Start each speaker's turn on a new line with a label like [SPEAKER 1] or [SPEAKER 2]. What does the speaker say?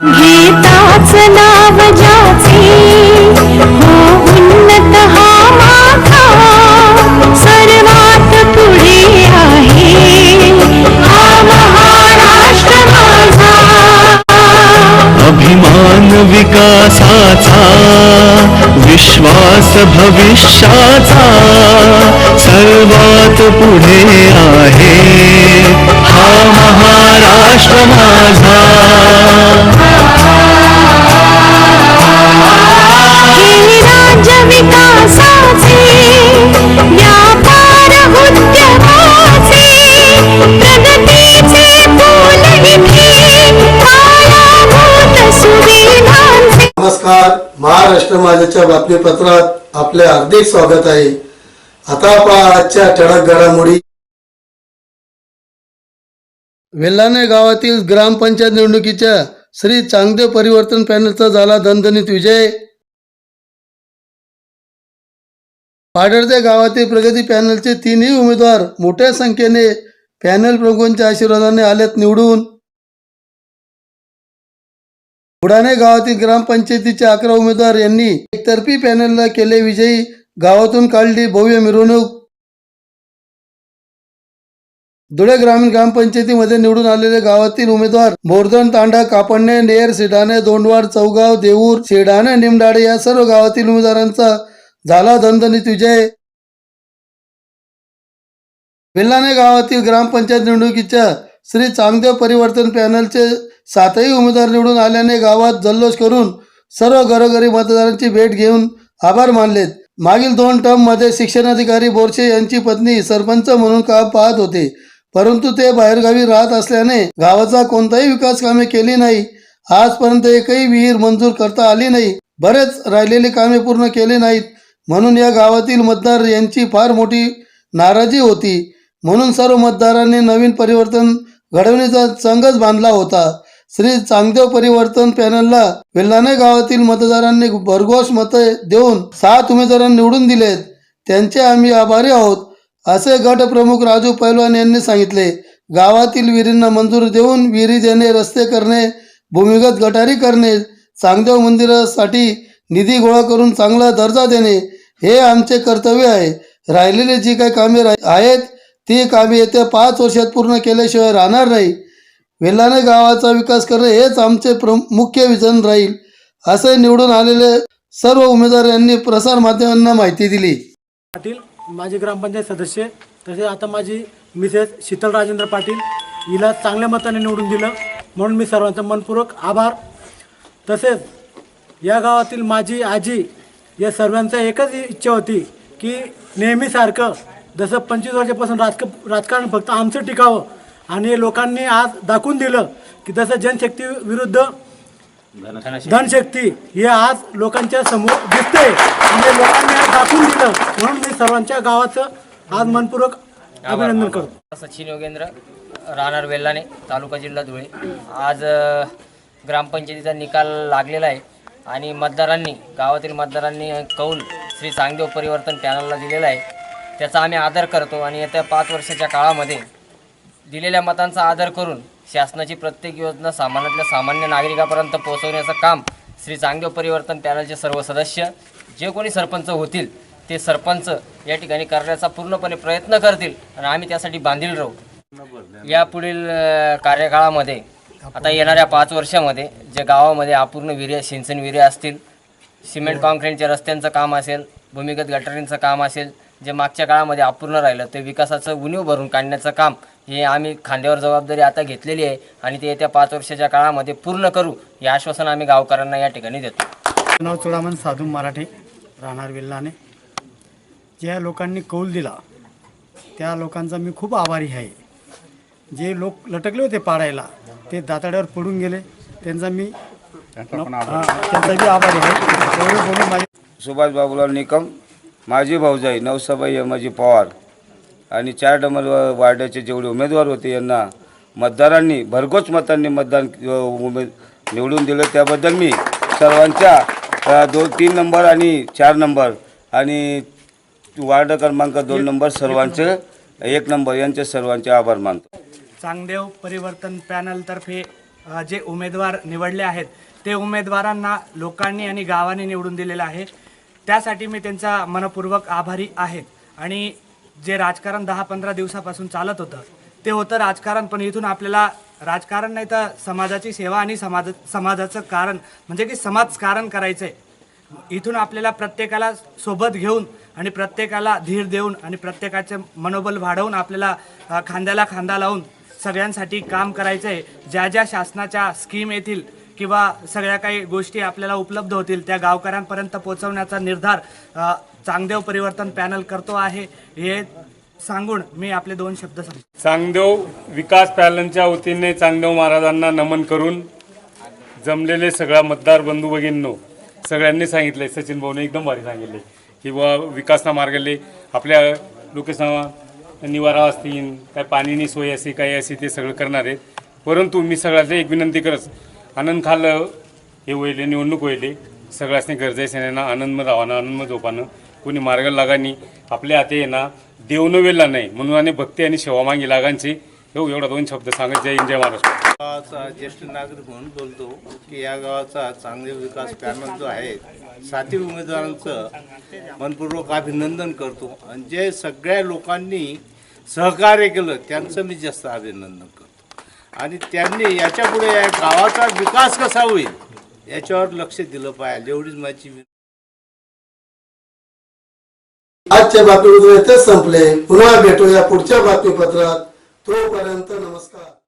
[SPEAKER 1] गीताच नाव
[SPEAKER 2] जा विकासाचा विश्वास भविष्याचा सर्वात पुढे आहे. हा महाराष्ट्र माझा.
[SPEAKER 1] राज्य विकासाचे
[SPEAKER 3] महाराष्ट्र माझ्याच्या बातमीपत्रात आपले हार्दिक स्वागत आहे. आता पहा आजच्या ठळक घडामोडी. वेल्हाणे गावातील ग्रामपंचायत निवडणुकीच्या श्री चांगदेव परिवर्तन पॅनलचा झाला दणदणीत विजय. पाडळदे गावातील प्रगती पॅनलचे तीनही उमेदवार मोठ्या संख्येने पॅनल प्रमुखांच्या आशीर्वादाने आलेत निवडून. बुडाणे गावातील ग्रामपंचायतीचे अकरा उमेदवार यांनी एकतर्फी पॅनलला केले विजयी. गावातून काढली भव्य मिरवणूक. धुळे ग्रामीण ग्रामपंचायतीमध्ये निवडून आलेले गावातील उमेदवार बोरधन तांडा कापडणे नेर सिडाणे दोंडवाड चौगाव देऊर शेडाणे निमडाडे या सर्व गावातील उमेदवारांचा झाला दणदणीत विजय. वेल्लाणे गावातील ग्रामपंचायत निवडणुकीच्या श्री चांगदेव परिवर्तन पॅनलचे सातही उमेदवार निवडून आल्याने गावात जल्लोष करून सर्व घरोघरी मतदारांची भेट घेऊन आभार मानलेत. मागील दोन टर्ममध्ये शिक्षणाधिकारी बोरसे यांची पत्नी सरपंच म्हणून काम पाहत होते परंतु ते बाहेरगावी राहत असल्याने गावाचा कोणताही विकास कामे केली नाही. आजपर्यंत एकही विहीर मंजूर करता आली नाही. बरेच राहिलेली कामे पूर्ण केली नाहीत. म्हणून या गावातील मतदार यांची फार मोठी नाराजी होती. म्हणून सर्व मतदारांनी नवीन परिवर्तन घडवण्याचा संघच बांधला होता. श्री चांगदेव परिवर्तन पॅनलला वेल्लाणे गावातील मतदारांनी भरघोस मते देऊन सात उमेदवारांना निवडून दिलेत. त्यांचे आम्ही आभारी आहोत असे गटप्रमुख राजू पैलवान यांनी सांगितले. गावातील विहिरींना मंजूर देऊन विहिरी देणे रस्ते करणे भूमिगत गटारी करणे चांगदेव मंदिरासाठी निधी गोळा करून चांगला दर्जा देणे हे आमचे कर्तव्य आहे. राहिलेली जी काही कामे रा- आहेत ती कामे येत्या पाच वर्षात पूर्ण केल्याशिवाय राहणार नाही. वेल्लाणे गावाचा विकास करणे हेच आमचे प्र मुख्य विजन राहील असे निवडून आलेले सर्व उमेदवार यांनी प्रसार माध्यमांना माहिती दिली.
[SPEAKER 4] पाटील माझे ग्रामपंचायत सदस्य तसेच आता माझी मिसेस शीतल राजेंद्र पाटील हिला चांगल्या मताने निवडून दिलं म्हणून मी सर्वांचा मनपूर्वक आभार. तसेच या गावातील माझी आजी या सर्वांचा एकच इच्छा होती की नेहमीसारखं जसं पंचवीस वर्षापासून राजक राजकारण फक्त आमचं टिकावं. आणि लोकांनी आज दाखवून दिलं की जसं जनशक्ती विरुद्ध धनशक्ती. हे आज लोकांच्या समोर दिसते आणि लोकांनी आज दाखवून दिलं. म्हणून मी सर्वांच्या गावाचं आज मनपूर्वक अभिनंदन करतो.
[SPEAKER 5] सचिन योगेंद्र राहणार वेल्लाणे तालुका जिल्हा धुळे. आज ग्रामपंचायतीचा निकाल लागलेला आहे. आणि मतदारांनी गावातील मतदारांनी कौल श्री चांगदेव परिवर्तन पॅनलला दिलेला आहे. त्याचा आम्ही आदर करतो आणि येत्या पाच वर्षाच्या काळामध्ये दिलेल्या मतांचा आदर करून शासनाची प्रत्येक योजना सामान्यातल्या सामान्य नागरिकापर्यंत पोहोचवण्याचं काम श्री चांगदेव परिवर्तन पॅनलचे सर्व सदस्य जे कोणी सरपंच होतील ते सरपंच या ठिकाणी करण्याचा पूर्णपणे प्रयत्न करतील आणि आम्ही त्यासाठी बांधील राहू. यापुढील पुढील कार्यकाळामध्ये आता येणाऱ्या पाच वर्षामध्ये जे गावामध्ये अपूर्ण विर्या सिंचन विर्या असतील सिमेंट कॉन्क्रीटच्या रस्त्यांचं काम असेल भूमिगत गटारींचं काम असेल जे मागच्या काळामध्ये अपूर्ण राहिलं ते विकासाचं उणीव भरून काढण्याचं काम हे आम्ही खांद्यावर जबाबदारी आता घेतलेली आहे आणि ते येत्या पाच वर्षाच्या काळामध्ये पूर्ण करू हे आश्वासन आम्ही गावकऱ्यांना या ठिकाणी देतो.
[SPEAKER 4] नाव चुडामन साधू मराठे राहणार विल्लाने ज्या लोकांनी कौल दिला त्या लोकांचा मी खूप आभारी आहे. जे लोक लटकले होते पाडायला ते दाताड्यावर पडून गेले. त्यांचा मी त्यांचा आभारी आहे.
[SPEAKER 6] सुभाष बाबूलाल निकम माझी भाऊजाई नवसाबाई यमाजी पवार. आणि चार नंबर वार्डाचे जेवढे उमेदवार होते यांना मतदारांनी भरघोस मतांनी मतदान उमेद निवडून दिलं. त्याबद्दल मी सर्वांच्या दोन तीन नंबर आणि चार नंबर आणि वार्ड क्रमांक दोन नंबर सर्वांचे एक नंबर यांचे सर्वांचे आभार मानतो.
[SPEAKER 4] चांगदेव परिवर्तन पॅनलतर्फे
[SPEAKER 7] जे उमेदवार निवडले आहेत ते उमेदवारांना लोकांनी आणि गावाने निवडून दिलेलं आहे. त्यासाठी मी त्यांचा मनपूर्वक आभारी आहे. आणि जे राजकारण दहा पंधरा दिवसापासून चालत होतं ते होतं राजकारण. पण इथून आपल्याला राजकारण नाही तर समाजाची सेवा आणि समाज समाजाचं कारण म्हणजे की समाजकारण करायचं आहे इथून आपल्याला प्रत्येकाला सोबत घेऊन आणि प्रत्येकाला धीर देऊन आणि प्रत्येकाचे मनोबल वाढवून आपल्याला खांद्याला खांदा लावून सगळ्यांसाठी काम करायचं आहे ज्या ज्या शासनाच्या स्कीम येतील किंवा सगळ्या काही गोष्टी आपल्याला उपलब्ध होतील त्या गावकऱ्यांपर्यंत पोहोचवण्याचा निर्धार चांगदेव परिवर्तन पॅनल करतो आहे हे सांगून मी आपले दोन शब्द सांगतो.
[SPEAKER 8] चांगदेव विकास पॅनलच्या वतीने चांगदेव महाराजांना नमन करून जमलेले सगळ्या मतदार बंधू भगिनींनो सगळ्यांनी सांगितले सचिन भाऊने एकदम भारी सांगितले की व विकासना मार्गाले आपल्या लोकेशना निवारा असतील काय पाणीनी सोय असे काही असे ते सगळं करणार आहेत. परंतु मी सगळ्याला एक विनंती करत आनंद खाल हे वहिले निवडणूक वहिले सगळ्यासनी गरजे ना आनंदमय राहणं आनंदमय झोपानं कोणी मार्ग लागानी आपल्या हाते आहे ना वेळला नाही. म्हणून आणि भक्ती आणि सेवा मागी लागांची. हो एवढा दोन शब्द सांगत जय जय महाराष्ट्र.
[SPEAKER 9] गावाचा ज्येष्ठ नागरिक म्हणून बोलतो की या गावाचा चांगले विकास पॅनल जो आहे साथी उमेदवारांचं मनपूर्वक अभिनंदन करतो. आणि जे सगळ्या लोकांनी सहकार्य केलं त्यांचं मी जास्त अभिनंदन करतो. आणि त्यांनी याच्यापुढे या गावाचा विकास कसा होईल याच्यावर लक्ष दिलं पाहिजे. एवढीच माझी विनंती
[SPEAKER 3] आजच्या बातमीपत्र इथेच संपले. पुन्हा भेटूया पुढच्या बातमीपत्रात. तोपर्यंत नमस्कार.